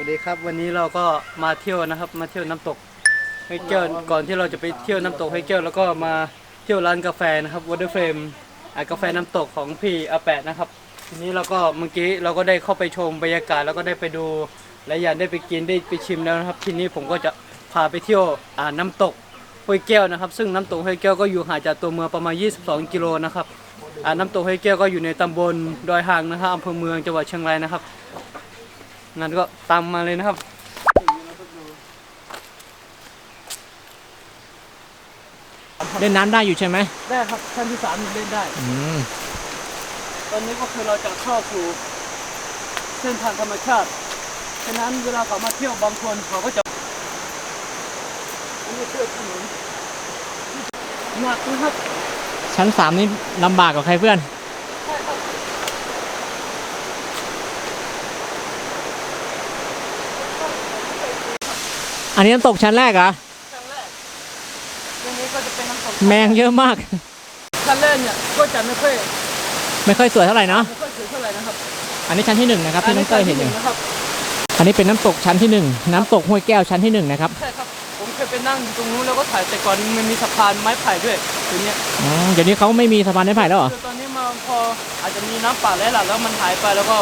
วัสดีครับวันนี้เราก็มาเที่ยวนะครับ มาเที่ยวน้ำตกห้วยแก้วก่อนที่เราจะไปเที่ยวน้ำตกห้วยแก้วแล้วก็มาเที่ยวร้านกาแฟนะครับวอเตอร์เฟรมกาแฟน้ำตกของพี่อาแปะนะครับ ทีนี้เราก็เมื่อกี้เราก็ได้เข้าไปชมบรรยากาศแล้วก็ได้ไปดูและอยากได้ไปกินได้ไปชิมแล้วนะครับ ทีนี้ผมก็จะพาไปเที่ยวอ่าน้ำตกห้วยแก้วนะครับ ซึ่งน้ำตกห้วยแก้วก็อยู่ห่างจากตัวเมืองประมาณ 22 กิโลนะครับอ่าน้ำตกห้วยแก้วก็อยู่ในตำบลดอยหางนะครับอำเภอเมืองจังหวัดเชียงรายนะครับ งั้นก็ตามมาเลยนะครับเล่นน้ำได้อยู่ใช่ไหมได้ครับชั้นที่สามยังเล่นได้ อืมตอนนี้ก็คือเราจะเข้าสู่เส้นทางธรรมชาติฉะนั้นเวลาเขามาเที่ยวบางคนเขาก็จะอันนี้คือถนนหนักนะครับชั้นสามนี่ลำบากกว่าใครเพื่อน ใช่ครับ อันนี้น้ำตกชั้นแรกเหรอชั้นแรกตรงนี้ก็จะเป็นน้ำตกแมงเยอะมาก ชั้นแรกเนี่ยก็จะไม่ค่อยไม่ค่อยสวยเท่าไหร่เนาะไม่ค่อยสวยเท่าไหร่นะครับ อันนี้ชั้นที่หนึ่งนะครับที่น้องเต้ยเห็นอยู่นะครับอันนี้เป็นน้ำตกชั้นที่หนึ่งน้ำตกห้วยแก้วชั้นที่หนึ่งนะครับใช่ครับผมเคยไปนั่งอยู่ตรงนู้นแล้วก็ถ่ายแต่ก่อนมันมีสะพานไม้ไผ่ด้วยทีเนี้ยอ๋อเดี๋ยวนี้เขาไม่มีสะพานไม้ไผ่แล้วเหรอคือตอนนี้มาพออาจจะมีน้ำป่าไหลหลากแล้วมันหายไปแล้วก็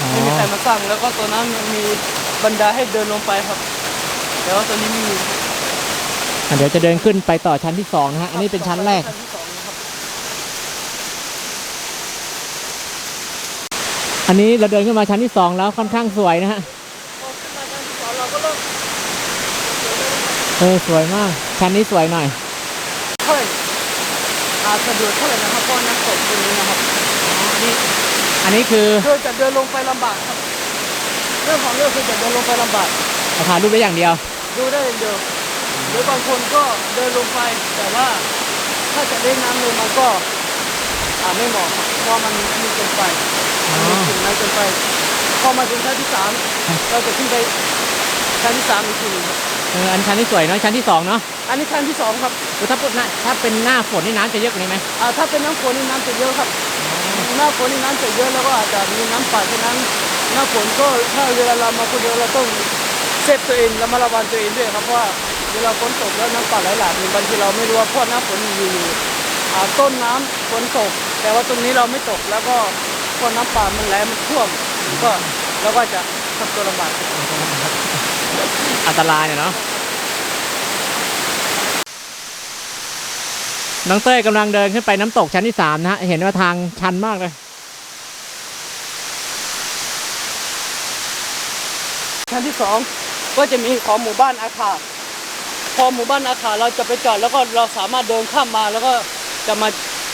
อ๋อไม่มีใครมาสร้างแล้วก็ตัวนั้นยังมีบันไดให้เดินลงไปครับ แต่ว่าตอนนี้ไม่มีอะเดี๋ยวจะเดินขึ้นไปต่อชั้นที่สองนะฮะ อันนี้เป็นชั้นแรก ชั้นที่สองนะครับอันนี้เราเดินขึ้นมาชั้นที่สองแล้วค่อนข้างสวยนะฮะ พอขึ้นมาชั้นที่สองเราก็เริ่มเออสวยมาก ชั้นนี้สวยหน่อยค่อยอาสะดวกเท่าไหร่นะครับเพราะน้ำตกตรงนี้นะครับอันนี้คือคือจะเดินลงไปลำบากครับเรื่องของเรื่องคือจะเดินลงไปลำบากเราถ่ายรูปได้อย่างเดียว ดูได้อย่างเดียวหรือบางคนก็เดินลงไป แต่ว่าถ้าจะเล่นน้ำเลยมันก็อ่าไม่เหมาะครับเพราะมันมีเกินไปอ๋อมันมีถึงน้ำเกินไป พอมาถึงชั้นที่สามเราจะขึ้นไปชั้นที่สามอีกทีหนึงครับเอออันชั้นที่สวยเนาะชั้นที่สองเนาะอันนี้ชั้นที่สองครับคือถ้าเป็นหน้าถ้าเป็นหน้าฝนนี่น้ำจะเยอะกว่านี้ไหมอ่าถ้าเป็นน้ำฝนนี่น้ำจะเยอะครับ หน้าฝนนี่น้ำจะเยอะแล้วก็อาจจะมีน้ำป่าฉะนั้น หน้าฝนก็ถ้าเวลาเรามาคนเดียวเราต้อง เซฟตัวเองระมัดระวังตัวเองด้วยครับว่าเวลาฝนตกแล้วน้ำป่าไหลหลากนี่บางทีเราไม่รู้ว่าพราะหน้าฝนอยู่ต้นน้ำฝนตก แต่ว่าตรงนี้เราไม่ตกแล้วก็พอน้ำป่ามันไหลมันท่วมก็เราก็จะทำตัวลำบากอันตรายเนี่ยเนาะน้องเต้ยกำลังเดินขึ้นไปน้ำตกชั้นที่สามนะฮะเห็นว่าทางชันมากเลยชั้นที่สอง ก็จะมีของหมู่บ้านอาคาพอหมู่บ้านอาคาเราจะไปจอดแล้วก็เราสามารถเดินข้ามมาแล้วก็จะมา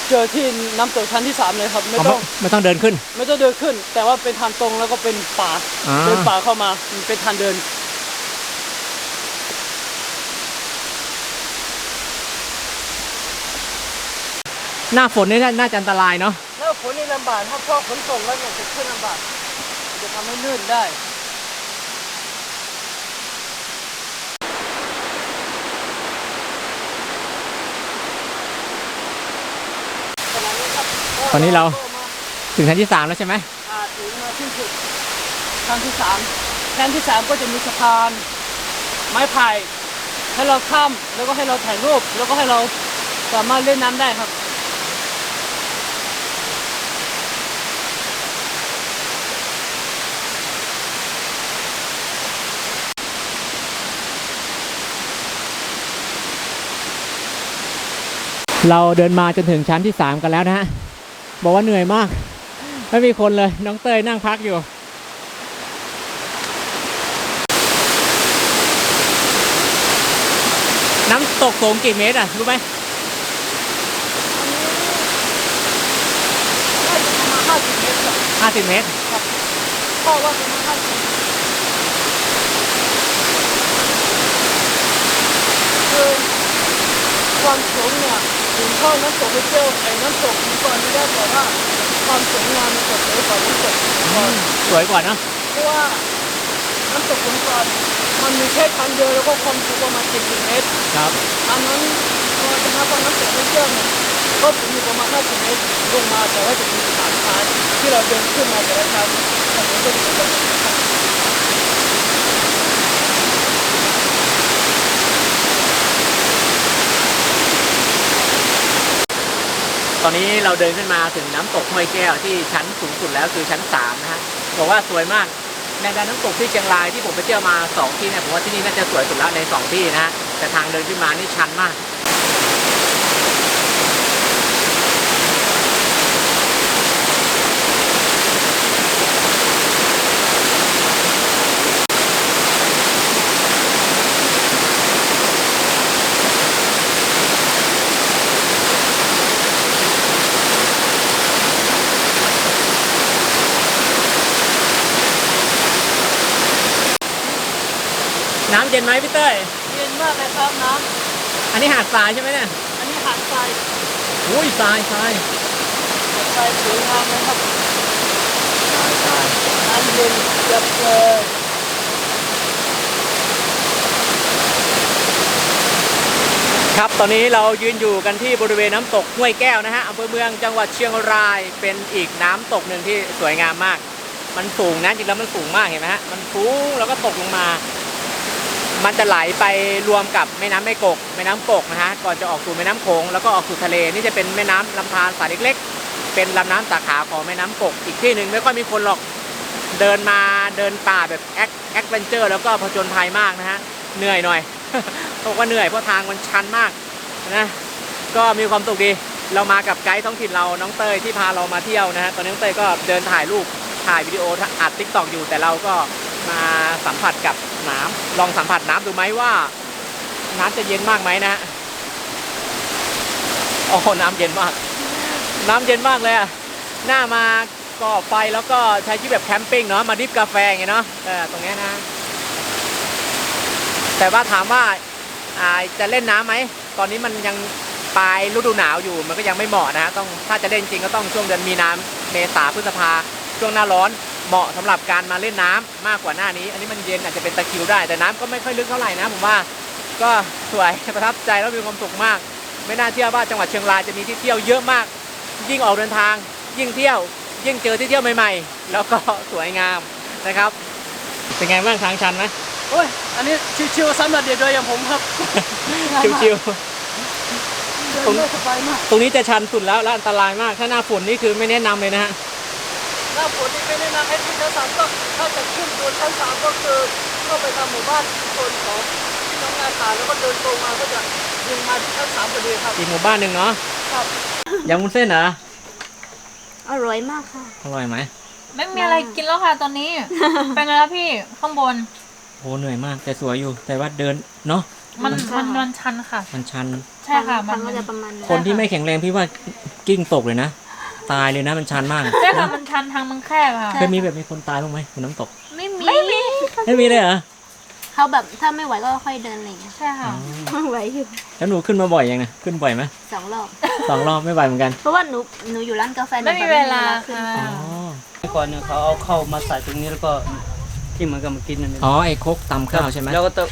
เจอที่น้ำตกชั้นที่สามเลยครับ ไม่ต้องไม่ต้องเดินขึ้น ไม่ต้องเดินขึ้น แต่ว่าเป็นทางตรงแล้วก็เป็นป่าอ่าเดินป่าเข้ามามันเป็นทางเดินหน้าฝนนี่น่าจะอันตรายเนาะแล้วฝนนี่ลำบากถ้าพอฝนตกแล้วเนี่ยจะขึ้นลำบากจะทำให้ลื่นได้ขณะนี้ครับ ตอนนี้เราก็มาถึงชั้นที่สามแล้วใช่ไหมอ่าถึงมาที่สุดชั้นที่สามชั้นที่สามก็จะมีสะพานไม้ไผ่ให้เราข้ามแล้วก็ให้เราถ่ายรูปแล้วก็ให้เราสามารถเล่นน้ำได้ครับ เราเดินมาจนถึงชั้นที่สามกันแล้วนะฮะ บอกว่าเหนื่อยมาก ไม่มีคนเลย น้องเตยนั่งพักอยู่ น้ำตกสูงกี่เมตรอะ รู้ไหมห้าสิบเมตรห้าสิบเมตรพ่อว่าประมาณห้าสิบคือความสูงเนี่ย ถึงเท่าน้ำตกไปเที่ยวไอ้น้ำตกนี้ก่อนไม่ได้แต่ว่าความสวยงามมันจะสวยกว่าน้ำตกก่อนสวยกว่าเนอะเพราะว่าน้ำตกขุนกอนมันมีแค่ทางเดียวแล้วก็ความสูงประมาณ70เมตรครับอันนั้นพอจะนับว่าน้ำตกไม่เชื่อมเนี่ยก็สูงอยู่ประมาณ50เมตรลงมาแต่ว่าจะมีสถานทานที่เราเดินขึ้นมาแต่ละชั้นถนนก็จะเป็นแบบนี้ ตอนนี้เราเดินขึ้นมาถึงน้ำตกห้วยแก้วที่ชั้นสูงสุดแล้วคือชั้นสามนะฮะบอกว่าสวยมากในแดนน้ำตกที่เชียงรายที่ผมไปเที่ยวมาสองที่เนี่ยผมว่าที่นี่น่าจะสวยสุดแล้วในสองที่นะฮะแต่ทางเดินขึ้นมานี่ชันมาก ย็นไหมพี่เต้ยเย็นมากเลยครับน้อันนี้หาดทรายใช่ไหมเนี่ยำอันนี้หาดทรายอุ้ยทรายทรายหาดทรายสวยงามนะครับทรายทรายน้ำเย็นเกือบเลยครับตอนนี้เรายืนอยู่กันที่บริเวณน้ำตกห้วยแก้วนะฮะอำเภอเมืองจังหวัดเชียงรายเป็นอีกน้ำตกหนึ่งที่สวยงามมาก มันสูงนะจริงแล้วมันสูงมากเห็นไหมฮะมันฟูงแล้วก็ตกลงมา มันจะไหลไปรวมกับแม่น้ำแม่กกแม่น้ำกกนะฮะก่อนจะออกสู่แม่น้ำโขงแล้วก็ออกสู่ทะเลนี่จะเป็นแม่น้ำลำธารสายเล็กๆ เป็นลำน้ำสาขาของแม่น้ำกกอีกที่หนึ่งไม่ค่อยมีคนหรอกเดินมาเดินป่าแบบแอคแอคเวนเจอร์แล้วก็ผจญภัยมากนะฮะเหนื่อยหน่อยบอกว่าเหนื่อยเพราะทางมันชันมากนะก็มีความสุขดีเรามากับไกด์ท้องถิ่นเราน้องเตยที่พาเรามาเที่ยวนะฮะตอนนี้น้องเตยก็เดินถ่ายรูปถ่ายวิดีโออัดทิกตอกอยู่แต่เราก็ มาสัมผัสกับน้ำลองสัมผัสน้ำดูไหมว่าน้ำจะเย็นมากไหมนะฮะโอ้น้ำเย็นมาก น้ำเย็นมากเลยอะหน้ามาก่อไฟแล้วก็ใช้ชีวิตแบบแคมปิ้งเนาะมาดิฟกาแฟอย่างเนาะเออตรงนี้นะ แต่ว่าถามว่าอ่าจะเล่นน้ำไหม ตอนนี้มันยังปลายฤดูหนาวอยู่มันก็ยังไม่เหมาะนะฮะต้องถ้าจะเล่นจริงก็ต้องช่วงเดือนมีนาเมษาพฤษภาช่วงหน้าร้อน เหมาะสำหรับการมาเล่นน้ำมากกว่าหน้านี้ อันนี้มันเย็นอาจจะเป็นตะคริวได้ แต่น้ำก็ไม่ค่อยลึกเท่าไหร่นะผมว่าก็สวยประทับใจแล้วมีความสุขมาก ไม่น่าเชื่อว่าจังหวัดเชียงรายจะมีที่เที่ยวเยอะมาก ยิ่งออกเดินทาง ยิ่งเที่ยว ยิ่งเจอที่เที่ยวใหม่ๆ แล้วก็สวยงามนะครับ เป็นไงบ้างทางชันไหมโอ้ยอันนี้ชิวๆสำหรับเด็กด้วยอย่างผมครับชิวเดินได้สบายมากๆตรงนี้จะชันสุดแล้วและอันตรายมากถ้าหน้าฝนนี่คือไม่แนะนำเลยนะฮะ หน้าฝนนี่ไม่แนะนำให้ขึ้นชั้นสามก็ถ้าจะขึ้นบนชั้นสามก็คือเข้าไปทางหมู่บ้านโซนของพี่น้องนาคาแล้วก็เดินตรงมาก็จะยิงมาที่ชั้นสามพอดีครับอีกหมู่บ้านหนึ่งเนาะครับยำวุ้นเส้นเหรออร่อยมากค่ะ อร่อยไหมไม่มีอะไรกินแล้วค่ะตอนนี้ เป็นไงแล้วพี่ข้างบนโหเหนื่อยมาก แต่สวยอยู่แต่ว่าเดินเนาะมันค่ะมันมันชันค่ะ มันชัน ใช่ค่ะ มันทางก็มันจะประมาณคนที่ไม่แข็งแรงพี่ว่ากิ้งตกเลยนะ ตายเลยนะมันชันมากใช่ค่ะมันชันทางมันแคบค่ะ เคยมีแบบมีคนตายบ้างไหมบนน้ำตก ไม่มีไม่มีไม่มีเลยเหรอเขาแบบถ้าไม่ไหวก็ค่อยเดินอะไรอย่างเงี้ยใช่ค่ะไม่ไหวอยู่แล้วหนูขึ้นมาบ่อยยังนะขึ้นบ่อยไหมสองรอบสองรอบไม่ไหวเหมือนกัน เพราะว่าหนูหนูอยู่ร้านกาแฟหนูไม่มีแบบเวลาขึ้นค่ะอ๋อเมื่อก่อนเนี่ยเขาเอาเข้ามาใส่ตรงนี้แล้วก็ที่เหมือนกับมากินนั่นเองอ๋อไอ้ครกตำข้าวใช่ไหมแล้วก็ต้อง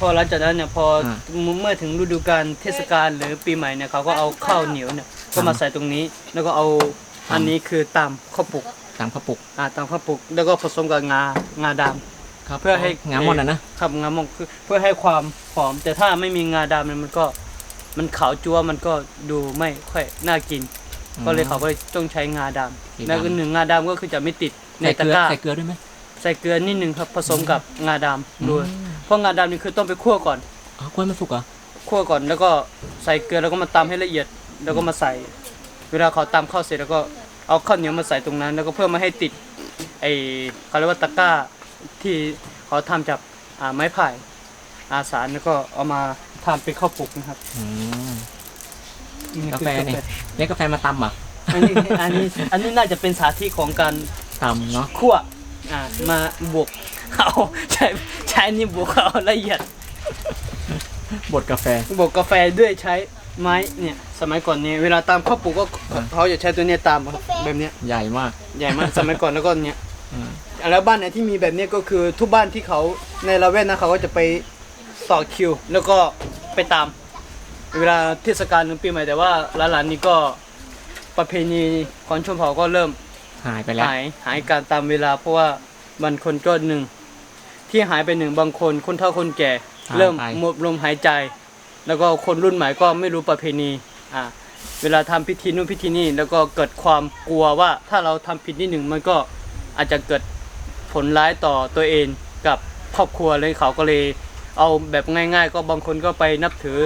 พอหลังจากนั้นเนี่ยพออ่าเมื่อถึงฤดูกาลเทศกาลหรือปีใหม่เนี่ยเขาก็เอาข้าวเหนียวเนี่ยก็มาใส่ตรงนี้ แล้วก็เอาอันนี้คือตามข้าวปลุกตำข้าวปุกอ่าตามข้าวปลุก แล้วก็ผสมกับงางาดำครับเพื่อให้งามหมดอะนะ ครับงามองคือเพื่อให้ความหอม แต่ถ้าไม่มีงาดำเนี่ยมันก็มันขาวจัวมันก็ดูไม่ค่อยน่ากิน ก็เลยเขาก็เลยต้องใช้งาดสีดำำแล้วก็หนึ่งงาดำก็คือจะไม่ติดในใส่ตะเกลือกร้าใส่เกลือด้วยไหมใส่เกลือนิดนึงครับผสมกับงาดำด้วยเพ ราะงาดำนี่คือต้องไปคั่วก่อนอ๋อกล้วยมันสุกเหรอคั่วก่อนแล้วก็ใส่เกลือแล้วก็มาตำให้ละเอียด แล้วก็มาใส่ เวลาเขาตำข้าวเสร็จแล้วก็เอาข้าวเหนียวมาใส่ตรงนั้น แล้วก็เพื่อไม่ให้ติดไอเขาเรียกว่าตะกร้าที่เขาทำจากอ่าไม้ไผ่อาสารแล้วก็เอามาทำเป็นข้าวปลุกนะครับอืมนี่กาคือแฟนี่เรียกกาแฟมาตำเหรอะอันนี้อันนี้อันนี้น่าจะเป็นสาธิตของการตำเนาะ คั่วอ่ามาบวก เอาใช้ใช้นี่บวกเอาละเอียด บดกาแฟ บวกกาแฟด้วยใช้ไม้เนี่ย สมัยก่อนเนี่ยเวลาตามข้าวปลูกก็อ่าเขาจะใช้ตัวเนี้ยตามครับแบบเนี้ยใหญ่มาก ใหญ่มากสมัยก่อนแล้วก็เนี้ยอืมแล้วบ้านไหนที่มีแบบเนี้ยก็คือทุกบ้านที่เขาในละแวกนั้นเขาก็จะไปต่อคิว แล้วก็ไปตาม เวลาเทศกาลหรือปีใหม่แต่ว่าหลานๆนี่ก็ประเพณีของชนเผ่าก็เริ่มหายไปแล้วหายหายการตามเวลาเพราะว่าบางคนก็หนึ่ง ที่หายไปหนึ่งบางคน คนเฒ่าคนแก่ หายไป เริ่มหมดลมหายใจ แล้วก็คนรุ่นใหม่ก็ไม่รู้ประเพณีอ่าเวลาทำพิธีนู่นพิธีนี่แล้วก็เกิดความกลัวว่าถ้าเราทำผิดนิดหนึ่งมันก็อาจจะเกิดผลร้ายต่อตัวเองกับครอบครัวเลยเขาก็เลย เอาแบบง่าย ๆ ก็บางคนก็ไปนับถือ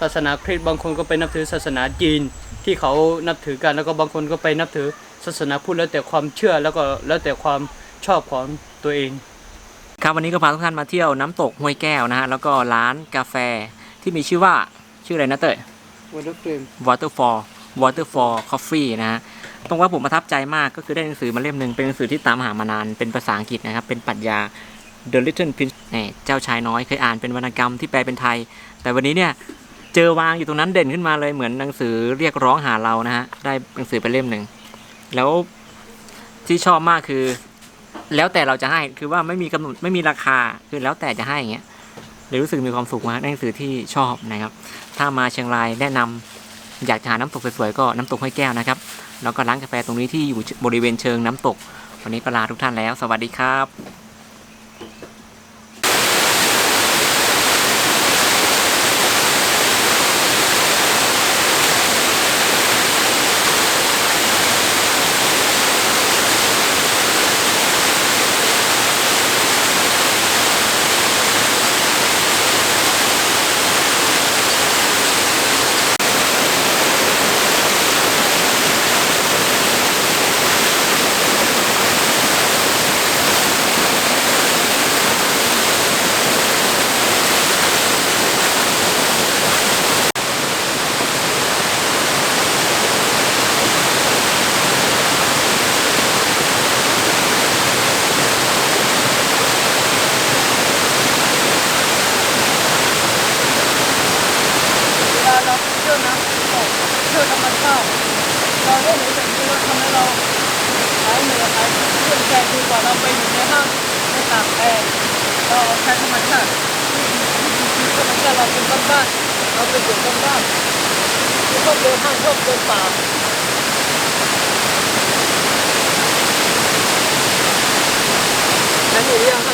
ศาสนาคริสต์บางคนก็ไปนับถือศาสนาจีนที่เขานับถือกัน แล้วก็บางคนก็ไปนับถือศาสนาพุทธแล้วแต่ความเชื่อแล้วก็แล้วแต่ความชอบของตัวเอง ครับวันนี้ก็พาทุกท่านมาเที่ยวน้ำตกห้วยแก้วนะฮะแล้วก็ร้านกาแฟที่มีชื่อว่าชื่ออะไรนะเต้ย Water Flame Waterfall Waterfall Coffee นะฮะตรงว่าผมประทับใจมากก็คือได้หนังสือมาเล่มหนึ่งเป็นหนังสือที่ตามหามานานเป็นภาษาอังกฤษนะครับ เป็นปรัชญา The Little Prince เนี่ยเจ้าชายน้อยเคยอ่านเป็นวรรณกรรมที่แปลเป็นไทย แต่วันนี้เนี่ยเจอวางอยู่ตรงนั้นเด่นขึ้นมาเลยเหมือนหนังสือเรียกร้องหาเรานะฮะได้หนังสือไปเล่มหนึ่งแล้วที่ชอบมากคือ แล้วแต่เราจะให้คือว่าไม่มีกำหนดไม่มีราคาคือแล้วแต่จะให้อย่างเงี้ยเลยรู้สึกมีความสุขมากหนังสือที่ชอบนะครับ ถ้ามาเชียงรายแนะนำอยากจะหาน้ำตกสวยๆก็น้ำตกห้วยแก้วนะครับ แล้วก็ร้านกาแฟตรงนี้ที่อยู่บริเวณเชิงน้ำตก วันนี้ก็ลาทุกท่านแล้ว สวัสดีครับ เวลาเราเที่ยวน้ำตกเที่ยวธรรมชาติ เราได้เห็นแบบนี้ว่าทำให้เราหายเหนื่อยหายเครียดแค่ดีกว่าเราไปอยู่ในห้างในตากแอร์เราใช้ธรรมชาติธรรมชาติเราเป็นบ้านๆเราเป็นเด็กบ้านๆที่ชอบเดินห้างชอบเดินป่านั่นอยู่เรื่องห้าง